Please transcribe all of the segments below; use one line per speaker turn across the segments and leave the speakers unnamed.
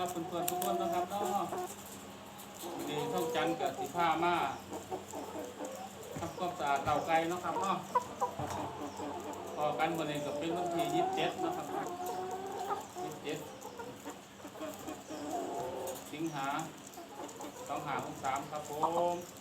ครับเพื่อนๆทุกคนนะครับเนาะวันนี้ท่องจันทร์กับสีผ้ามาทำความสะอาดเตาไก่นะครับเนาะพอกันวันนี้ก็เป็นวันที่ยี่สิบเจ็ดนะครับยี่สิบเจ็ดสิงหาสองหาหกสามครับผม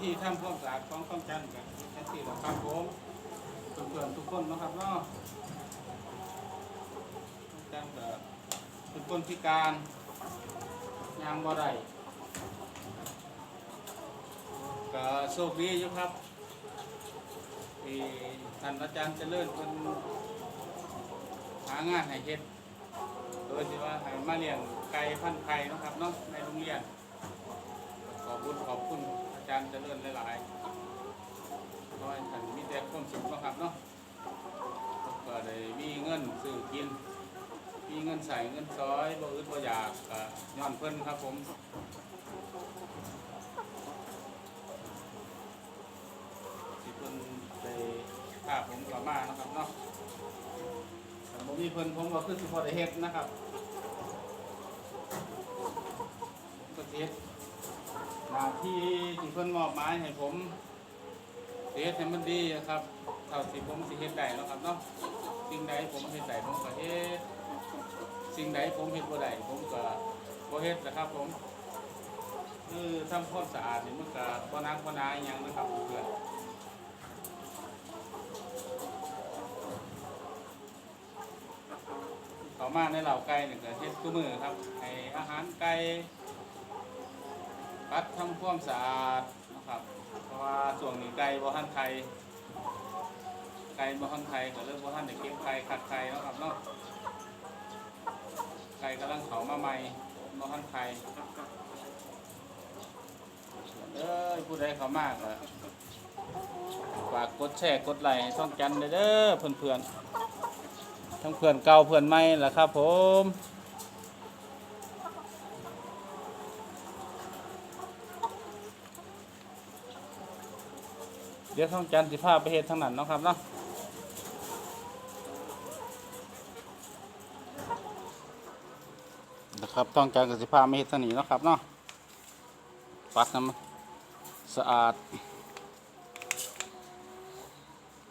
ธีทำความสะอาดของต้องจันทร์กันสี่หรอกครับผมเพื่อนๆทุกคนนะครับเนาะต้องจันทร์ก็เป็นคนพิการยางบ่ได้ก็โชคดีอยู่ครับที่ท่านอาจารย์เจริญเพิ่นหางานให้เฮ็ดโดยที่ว่าให้มาเลี้ยงไก่พันธ์ไข่นะครับเนาะในโรงเรียน บคุณขอบคุณอาจารย์เจริญหลายๆขอให้ท่านมีแต่ความสุขนะครับเนาะก็ได้มีเงินซื้อกิน มีเงินใส่เงินซอยบ่อึดบ่อยากก็ย้อนเพิ่นครับผมที่เพิ่นได้พาผมกลับมานะครับเนาะแต่ผมมีเพิ่นผมก็คือสิพอได้เฮ็ดนะครับผมก็เฮ็ด หน้าที่ที่เพิ่นมอบหมายให้ผมเฮ็ดให้มันดีนะครับเท่าที่ผมสิเฮ็ดได้เนาะครับเนาะสิ่งใดผมเฮ็ดได้ผมก็เฮ็ดสิ่งใดผมเฮ็ดบ่ได้ผมก็บ่เฮ็ดนะครับผมคือทำความสะอาดนี่มันก็บ่นักบ่นาอิหยังนะครับเพื่อนเขามาในเหล่าไก่เนี่ยก็เฮ็ดตู้มือครับให้อาหารไก่ ปัดทำความสะอาดนะครับ เพราะว่าช่วงนี้ไก่บ่ทันไข่ไก่บ่ทันไข่ก็เริ่มบ่ทันได้เก็บไข่ขัดไข่แล้วครับเนาะไก่กำลังเขามาใหม่บ่ทันไข่เอ้ยผู้ใดเขามากก็ฝากกดแชร์กดไลค์ให้ช่องจันเด้อเพื่อนๆทั้งเพื่อนเก่าเพื่อนใหม่แหละครับผม ดี๋ยวท่องจันทร์สิพาไปเฮ็ดทั้งนั้นเนาะครับเนาะนะครับต้องการกับสิพาไม่เฮ็ดทางนี้เนาะครับเนาะปัดน้ำสะอาด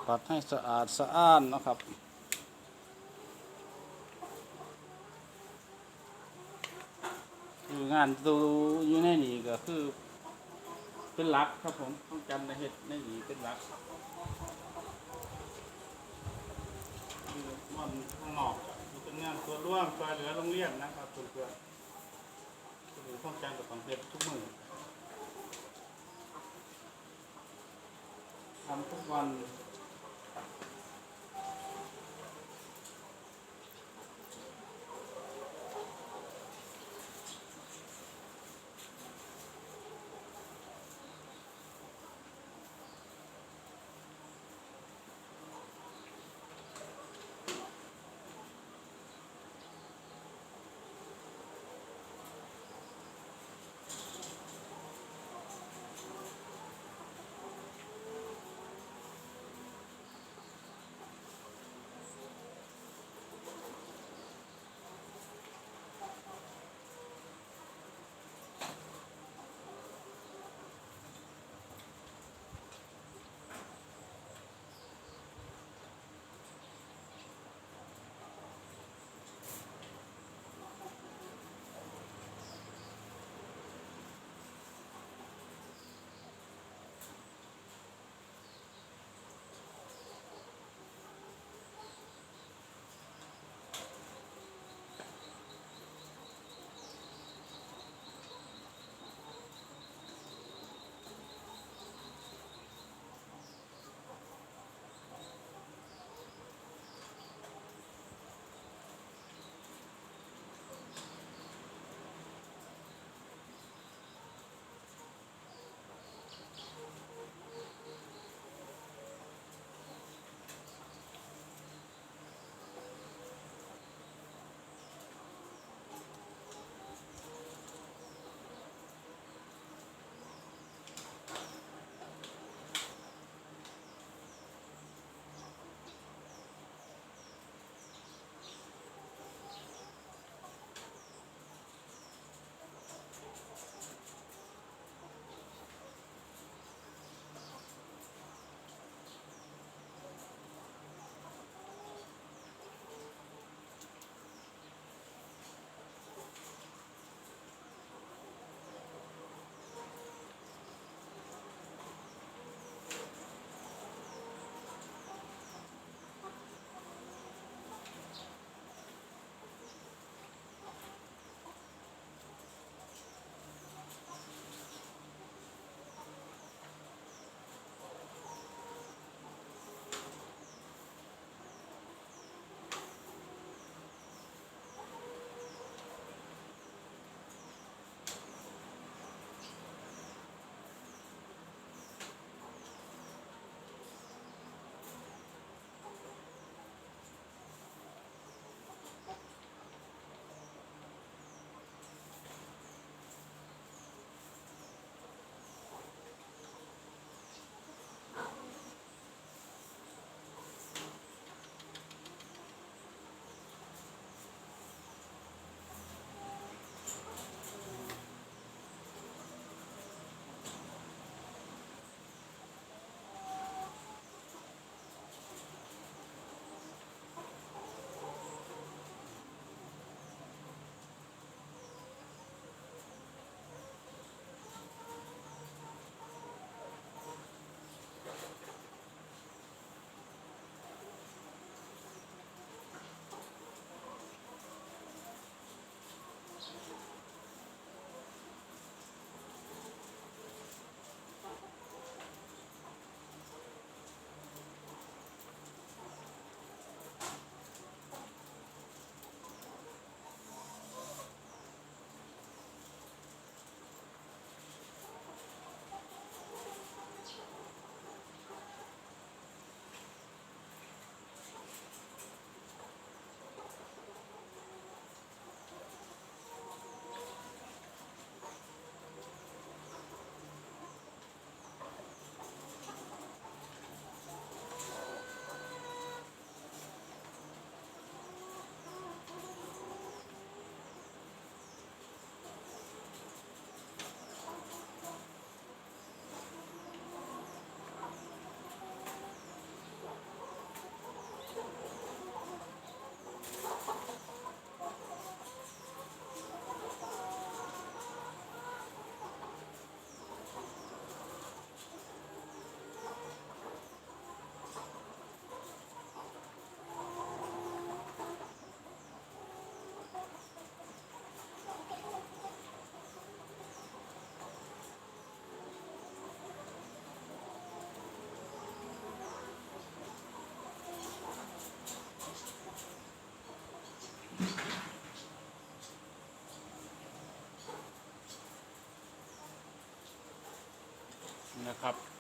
ปัดให้สะอาดสะอ้านนะครับคืองานตูอยู่ในนี่ก็คือ เป็นหลักครับผมต้องจำในเห็ดในนี่เป็นหลักม่อมันข้างนอกมันเป็นงานตัวร่วมตัวเหลือโรงเรียนนะครับเพื่อนๆคือต้องจำกับต้องเห็ดทุกมือทำทุกวัน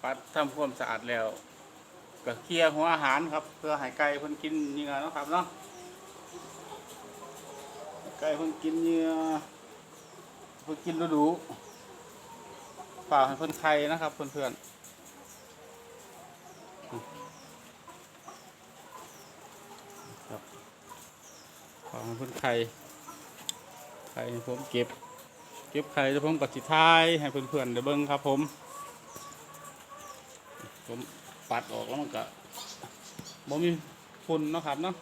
ปัดทำความสะอาดแล้วก็เคลียร์หัวอาหารครับ เพื่อให้ไก่เพิ่นกินเหงื่อนะครับเนาะไก่เพิ่นกินเหงื่อเพิ่นกินดูดูๆฝากให้เพิ่นไข่นะครับเพื่อนๆครับฝากให้เพิ่นไข่ไข่ให้ผมเก็บ เก็บไข่แล้วผมก็สิทายให้เพื่อนๆได้เบิ่งครับผม ปัดออกแล้วมันก็บ่มีฝุ่นเนาะครับเนาะ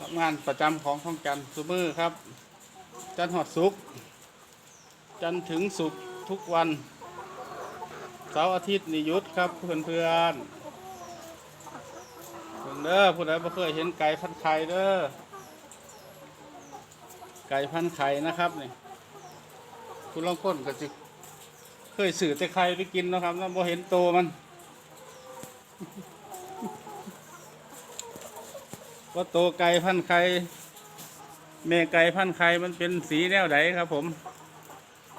ทำงานประจำของท้องจันทร์ซูเมอร์ครับ จันทร์หอดสุก จันทร์ถึงสุกทุกวันเสาร์อาทิตย์นี่หยุดครับเพื่อนๆเพื่อนเด้อผู้ใดบ่เคยเห็นไก่พันไข่เด้อไก่พันไข่นะครับนี่คุณลองค้นก็จะ เคยสื่อแต่ไข่ไปกินนะครับแล้วบ่เห็นโตมันว่าโตไก่พันไข่แม่ไก่พันไข่มันเป็นสีแนวไหนครับ ผม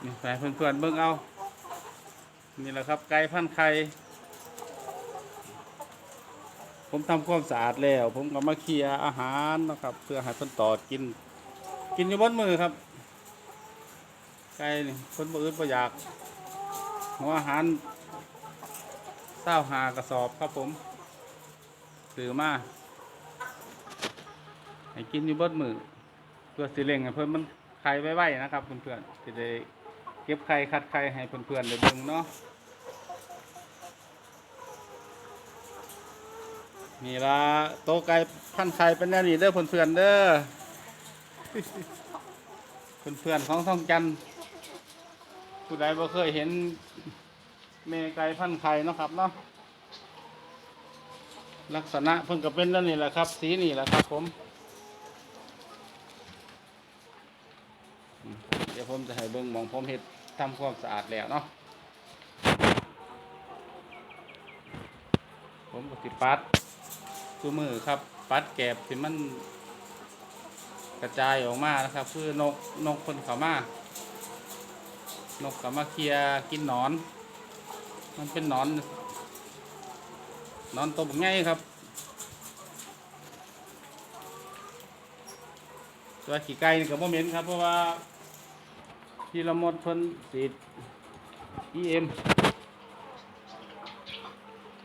นี่ใส่เพื่อนๆเบิ่งเอา นี่แหละครับไก่พันไข่ผมทำความสะอาดแล้ว ผมก็มาเคลียอาหารนะครับ เพื่อให้เพิ่นตอดกิน กินอยู่บนมือครับ ไก่นี่คนบ่อื่นบ่อยาก หัวอาหารเศร้าหากระสอบครับผมซื้อมาให้กินอยู่บนมือเพื่อสิเล่งให้เพิ่อนมันไข่ไว้ๆนะครับเพื่อนๆสิได้เก็บไข่คัดไข่ให้เพื่อนๆได้เบิ่งเนาะนี่ละโตะไก่พันไข่เป็นแนวนี้เด้อเพื่อนๆเด้อเพื่อนๆของท่องจันทร์ ผู้ใดบ่เคยเห็นเมไก่พันไข่เนาะครับเนาะลักษณะเพิ่นก็เป็นแล้วนี่แหละครับ สีนี่แหละครับ ผม เดี๋ยวผมจะให้เบิ่งมองผมเฮ็ดทำความสะอาดแล้วเนาะผมก็สิปัดตัวมือครับ ปัดแกบที่มันกระจายออกมานะครับ คือนกนกคนเขามา นกเขามาเคลียกินหนอน มันเป็นหนอนนอนตัวบง่ายครับ ตัวขี้ไก่กับโมเมนต์ครับ เพราะว่าที่ละมดเพิ่นติด EM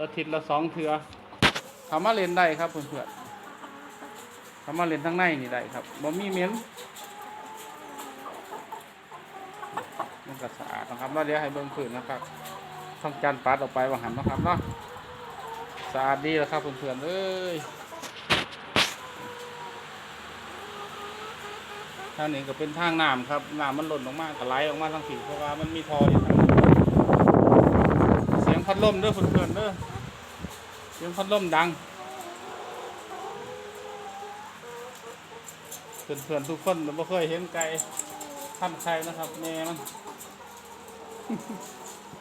อาทิตย์ละสองเทือเขามาเล่นได้ครับเพื่อนๆเขามาเล่นทั้งในนี่ได้ครับบ่มีเมน มันก็สะอาดนะครับแล้วเดี๋ยวให้เบิ่งพื้นนะครับท่องจานปัดออกไปวางหันนะครับเนาะสะอาดดีแล้วครับเพื่อนๆเอ้ยทางนี้ก็เป็นทางน้ำครับน้ำมันหล่นลงมาก็ไหลออกมาทางผิวเพราะว่ามันมีทออยู่ทางนั้นเสียงพัดลมเด้อเพื่อนๆเด้อเสียงพัดลมดังเพื่อนๆทุกคนบ่เคยเห็นไก่ท่านไข่นะครับแม่มัน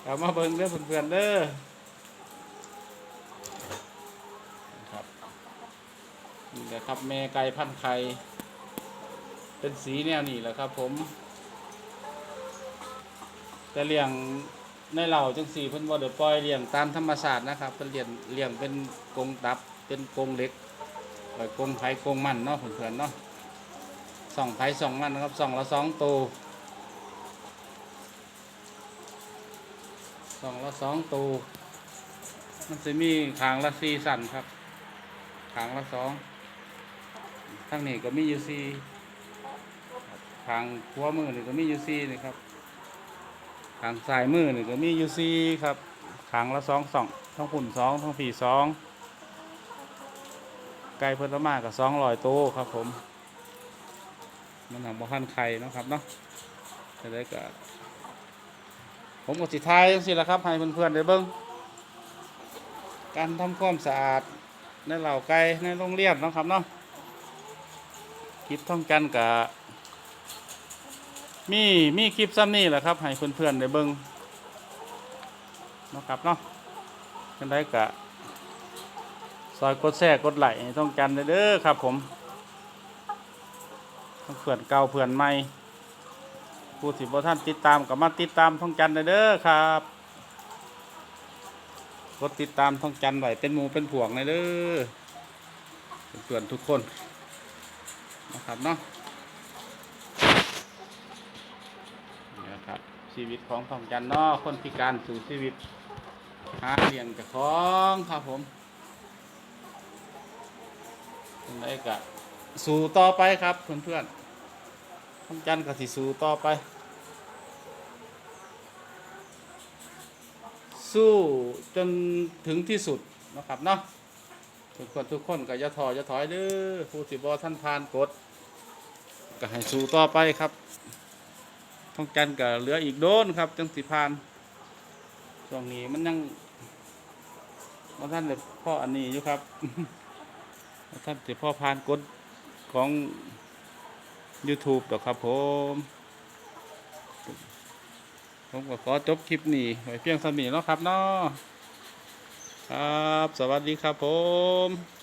เอามาเบิ่งเด้อเพื่อนๆเด้อครับนี่แหละครับแม่ไก่พันไข่เป็นสีแนวนี้แหละครับ ผม แต่เลี้ยงในเหล่าจังสีเพิ่นบ่ได้ปล่อยเลี้ยงตามธรรมชาตินะครับเพิ่นเลี้ยงเลี้ยงเป็นกรงตับเป็นกรงเหล็กไว้กรงไผกรงมันเนาะเพื่อนๆเนาะส่องไผ่ส่องมันนะครับส่องละสองตัว สองละสองตัวมันจะมีขางละสี่สันครับ ขางละสองทางนี้ก็มีอยู่สี่ขางขวามือนี่ก็มีอยู่สี่นี่ครับขางซ้ายมือนี่ก็มีอยู่สี่ครับขางละสองสองทั้งหุ่นสองทั้งผีสองไก่เพิ่นละมากกับสองร้อยตัวครับผมมันหนังบ่ทันไข่นะครับเนาะจะได้ก็ ผมก็สิทายจังซี่ล่ะครับให้เพื่อนๆได้เบิ่งการทำความสะอาดในเหล่าไก่ในโรงเรียนนะครับเนาะคลิปท่องกันกะมีมีคลิปซ้ำนี่แหละครับ ให้เพื่อนๆได้เบิ่งนะครับเนาะจังได้กะซอยกดแชร์กดไลค์ให้ท่องกันเด้อครับผมเพื่อนเก่าเพื่อนใหม่ ผู้ที่บ่ท่านติดตามก็มาติดตามท่องจันได้เด้อครับกดติดตามท่องจันทร์ไว้เป็นหมูเป็นผวงเลยเด้อเพื่อนทุกคนนะครับเนาะนี่นะครับชีวิตของท่องจันเนาะคนพิการสู่ชีวิตหาเลี้ยงเจากของครับผมยังไงก็สู่ต่อไปครับเพื่อนๆ ท่องจันทร์ก็สิสู้ต่อไป สู้จนถึงที่สุดนะครับเนาะทุกคนทุกคนก็อย่าถอยอย่าถอยเด้อผู้สิบอท่านพานกดก็ให้สู้ต่อไปครับท่องจันก็เหลืออีกโดนครับจังสิพานช่วงนี้มันยังมาท่านเลยพ่ออันนี้อยู่ครับท่านสิพ่อพานกดของ YouTube ดอกครับผมผมก็ขอจบคลิปนี้ไว้เพียงเท่านี้เนาะครับเนาะครับ สวัสดีครับผม